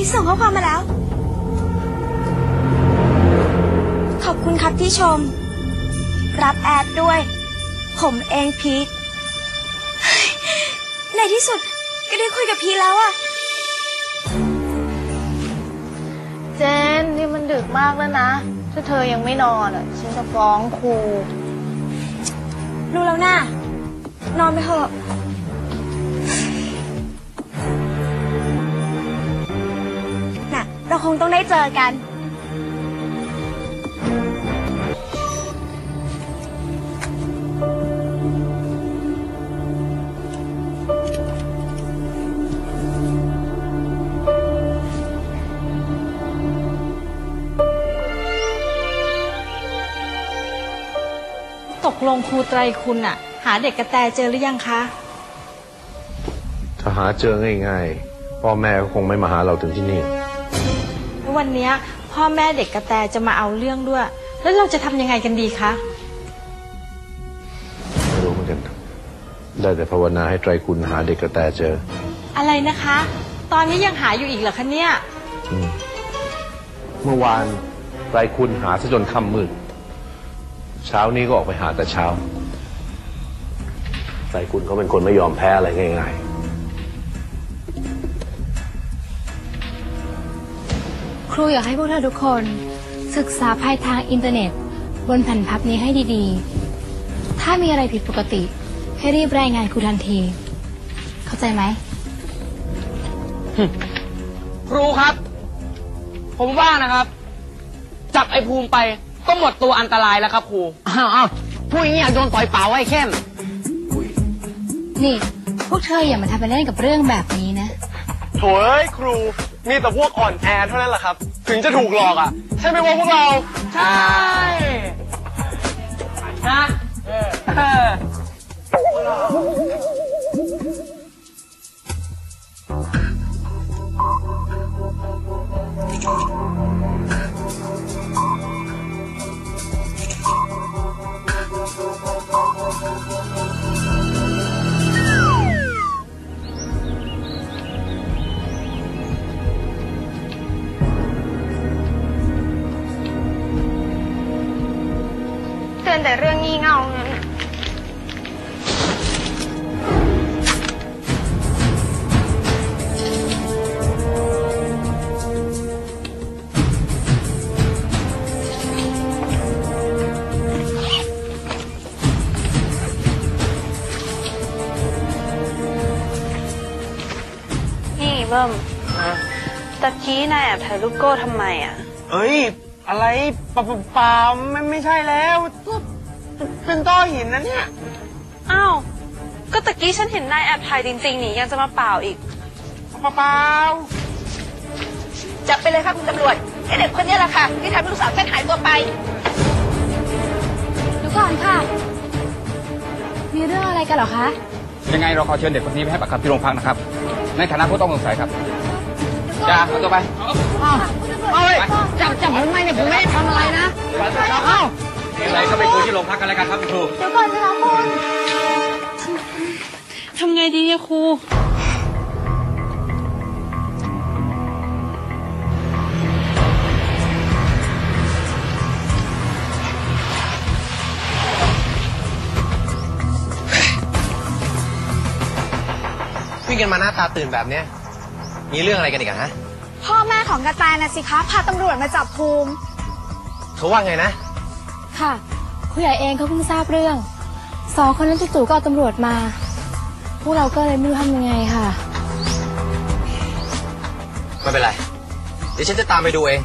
พีคส่งข้อความมาแล้ว ขอบคุณครับที่ชม รับแอดด้วย ผมเองพีคเฮ้ยในที่สุดก็ได้คุยกับพีคแล้วอะเจนนี่มันดึกมากแล้วนะ ถ้าเธอยังไม่นอนอะ ฉันจะฟ้องครูรู้แล้วนะนอนไปเถอะ เราคงต้องได้เจอกัน ตกลงครูไตรคุณอะหาเด็กกระแตเจอหรือยังคะ ถ้าหาเจอง่าย ๆ พ่อแม่ก็คงไม่มาหาเราถึงที่นี่ แล้ววันเนี้ยพ่อแม่เด็กกระแตจะมาเอาเรื่องด้วย แล้วเราจะทำยังไงกันดีคะ ไม่รู้เหมือนกันได้แต่ภาวนาให้ไตรคุณหาเด็กกระแตเจอ อะไรนะคะ ตอนนี้ยังหาอยู่อีกเหรอคะเนี่ยอืมเมื่อวานไตรคุณหาซะจนค่ำมืด เช้านี้ก็ออกไปหาแต่เช้าไตรคุณเขาเป็นคนไม่ยอมแพ้อะไรง่ายค รูอยากให้พวกเธอทุกคน ศึกษาภายทางอินเทอร์เน็ต บนแผ่นพับนี้ให้ดีๆ ถ้ามีอะไรผิดปกติ ให้รีบรายงานครูทันที เข้าใจไหม ครูครับ ผมว่านะครับ จับไอ้ภูมิไปก็หมดตัวอันตรายแล้วครับครูอ้าวอ้าวพูดอย่างนี้อยากโดนต่อยเปล่าไอ้เข้ม นี่ พวกเธออย่ามาทำเป็นเล่นกับเรื่องแบบนี้นะ โถเอ้ยครู มีแต่พวกอ่อนแอเท่านั้นแหละครับ ถึงจะถูกหลอกอะ ใช่ไหมว่าพวกเรา ใช่นะเออ เบิ้มตะกี้นายแอบถ่ายรูปโก้ทำไมอะ เอ้ย อะไรเปล่าเปล่าไม่ไม่ใช่แล้วเป็นต้อหินนะเนี่ย อ้าว ก็ตะกี้ฉันเห็นนายแอบถ่ายจริงๆนี่ยังจะมาเปล่าอีกเปล่าเปล่าจับไปเลยค่ะคุณตำรวจไอเด็กคนนี้แหละค่ะ ที่ทำให้ลูกสาวฉันหายตัวไปเดี๋ยวก่อนค่ะ มีเรื่องอะไรกันเหรอคะ ยังไงเราขอเชิญเด็กคนนี้ไปให้ปากคำที่โรงพักนะครับ ในฐานะผู้ต้องสงสัยครับจ้าเอาตัวไป เอาเลยจับจับผมทำไมเนี่ยผมไม่ได้ทำอะไรนะเอ้าอะไรก็ไปคุยที่โรงพักกันแล้วกันครับครูเดี๋ยวก่อนสิคะคุณทำไงดีเนี่ยครู วิ่งกันมาหน้าตาตื่นแบบเนี้ยมีเรื่องอะไรกันอีกอะฮะพ่อแม่ของกระแตนะสิคะพาตำรวจมาจับภูมิ เขาว่าไงนะ ค่ะครูใหญ่เองเขาเพิ่งทราบเรื่อง สองคนนั้นจู่ๆก็เอาตำรวจมา พวกเราก็เลยไม่รู้ทำยังไงค่ะ ไม่เป็นไร เดี๋ยวฉันจะตามไปดูเอง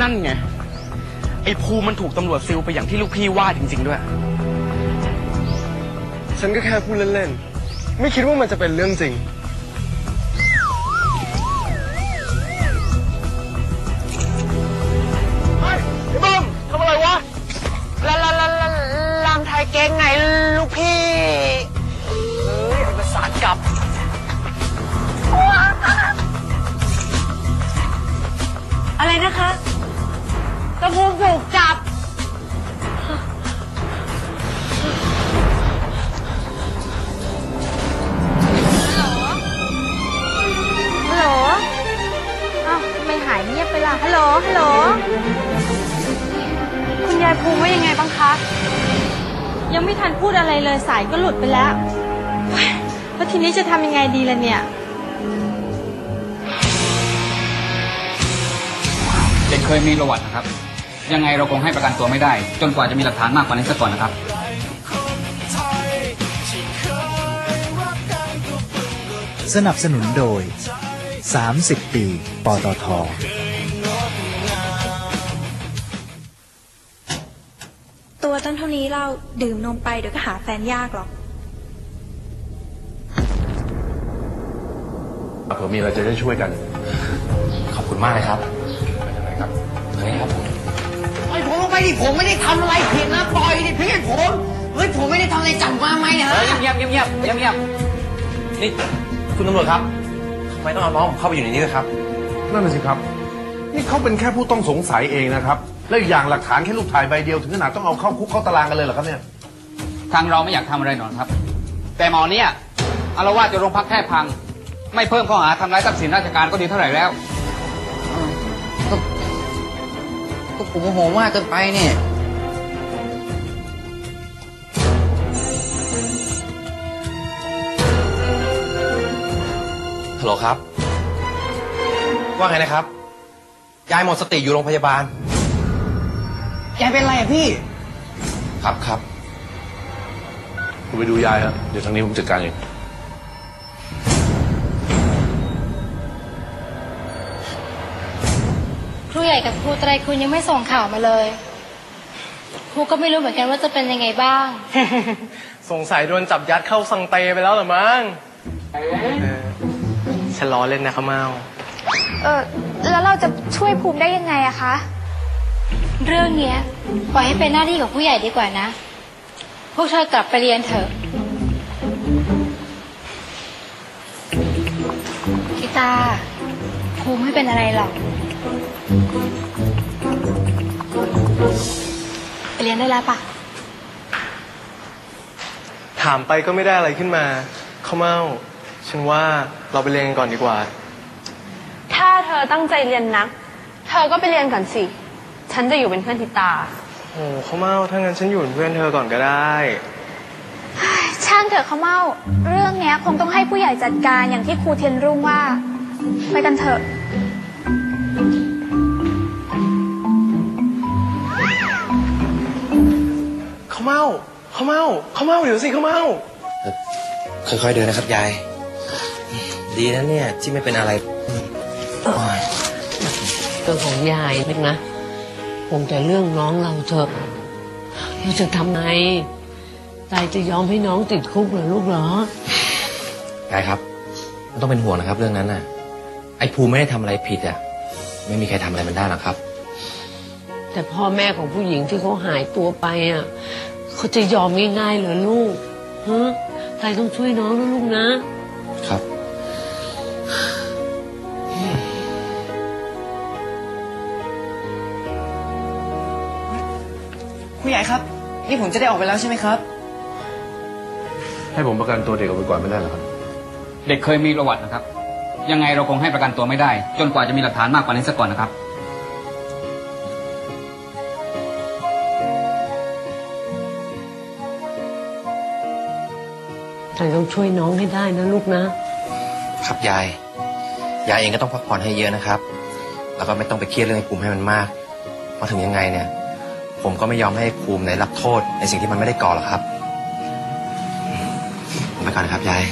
นั่นไง ไอ้ภูมิมันถูกตำรวจซิลไปอย่างที่ลูกพี่ว่าจริง ๆ ด้วย ฉันก็แค่พูดเล่นๆ ไม่คิดว่ามันจะเป็นเรื่องจริง เฮ้ยไอ้บึ้มทำอะไรวะ ลาลาลาลาลามไทยเก่งไงลูกพี่ ยังไงบ้างคะยังไม่ทันพูดอะไรเลยสายก็หลุดไปแล้วเฮ้ยแล้วทีนี้จะทำยังไงดีล่ะเนี่ยเด็กเคยมีประวัตินะครับ ยังไงเราคงให้ประกันตัวไม่ได้ จนกว่าจะมีหลักฐานมากกว่านี้ซะก่อนนะครับ สนับสนุนโดย 30 ปี ปตทานี้เราดื่มนมไปเดี๋ยวก็หาแฟนยากหรอก เผื่อมีอะไรจะได้ช่วยกัน ขอบคุณมากเลยครับไปทางไหนครับเฮ้ยครับผมปล่อยผมลงไปดิผมไม่ได้ทำอะไรผิดนะปล่อยดิพี่ผมเฮ้ยผมไม่ได้ทำอะไรจับมาไหมนะเฮ้ยเงียบเงียบเงียบเงียบเงียบนี่คุณตำรวจครับทำไมต้องเอาน้องผมเข้าไปอยู่ในนี้ด้วยครับ นั่นน่ะสิครับ นี่เขาเป็นแค่ผู้ต้องสงสัยเองนะครับ แล้วอีกอย่างหลักฐานแค่รูปถ่ายใบเดียวถึงขนาดต้องเอาเข้าคุกเข้าตารางกันเลยเหรอครับเนี่ย ทางเราไม่อยากทำอะไรหรอกครับ แต่หมอเนี่ยอารวาสจะโรงพักแค่พัง ไม่เพิ่มข้อหาทำร้ายทรัพย์สินราชการก็ดีเท่าไหร่แล้ว ก็ผมโมโหมากเกินไปเนี่ย ฮัลโหลครับ ว่าไงนะครับ ยายหมดสติอยู่โรงพยาบาล ยายเป็นไรอะพี่ ครับครับคุณไปดูยายครับเดี๋ยวทางนี้ผมจัดการเอง ครูใหญ่กับครูไตรคุณยังไม่ส่งข่าวมาเลย ครูก็ไม่รู้เหมือนกันว่าจะเป็นยังไงบ้าง สงสัยโดนจับยัดเข้าสังเตไปแล้วเหรอมั้งเออฉันล้อเล่นนะข้าวเมา เออแล้วเราจะช่วยภูมิได้ยังไงอะคะ เรื่องเนี้ยปล่อยให้เป็นหน้าที่ของผู้ใหญ่ดีกว่านะ พวกเธอกลับไปเรียนเถอะกีตาร์ครูไม่เป็นอะไรหรอกไปเรียนได้แล้วปะถามไปก็ไม่ได้อะไรขึ้นมาข้าวเมาฉันว่าเราไปเรียนกันก่อนดีกว่า ถ้าเธอตั้งใจเรียนนัก เธอก็ไปเรียนก่อนสิ ฉันจะอยู่เป็นเพื่อนทิตา โอ้ข้าวเมาถ้างั้นฉันอยู่เป็นเพื่อนเธอก่อนก็ได้ ช่างเถอะเขาเมาเรื่องเนี้ยคงต้องให้ผู้ใหญ่จัดการอย่างที่ครูเทียนรุ่งว่า ไปกันเถอะ ข้าวเมาข้าวเมาข้าวเมาเดี๋ยวสิข้าวเมาค่อยๆเดินนะครับยาย ดีนะเนี่ยที่ไม่เป็นอะไรโอ้ยตัวของยายนึกนะ คงแต่เรื่องน้องเราเถอะเราจะทำไงตายจะยอมให้น้องติดคุกเหรอลูกเหรอยายครับไม่ต้องเป็นห่วงนะครับ เรื่องนั้นน่ะ ไอ้ภูมิไม่ได้ทำอะไรผิดอะไม่มีใครทำอะไรมันได้หรอกครับ แต่พ่อแม่ของผู้หญิงที่เขาหายตัวไปอะเขาจะยอมง่ายๆเหรอลูกฮะตายต้องช่วยน้องนะลูกนะ ครับ นี่ผมจะได้ออกไปแล้วใช่ไหมครับ ให้ผมประกันตัวเด็กออกไปก่อนไม่ได้เหรอครับ เด็กเคยมีประวัตินะครับ ยังไงเราคงให้ประกันตัวไม่ได้ จนกว่าจะมีหลักฐานมากกว่านี้ซะก่อนนะครับตายต้องช่วยน้องให้ได้นะลูกนะ ครับยาย ยายเองก็ต้องพักผ่อนให้เยอะนะครับ แล้วก็ไม่ต้องไปเครียดเรื่องไอ้ภูมิให้มันมากเพราะถึงยังไงเนี่ย ผมก็ไม่ยอมให้ภูมิไหนรับโทษ ในสิ่งที่มันไม่ได้ก่อหรอกครับผมไปก่อนนะครับยาย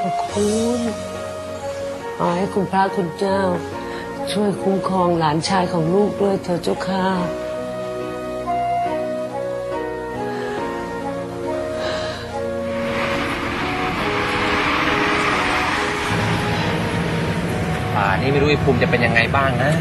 ขอบคุณขอให้คุณพระคุณเจ้า ช่วยคุ้มครองหลานชายของลูกด้วยเถิดเจ้าค่ะ นี้ไม่รู้ไอ้ภูมิจะเป็นยังไงบ้างนะ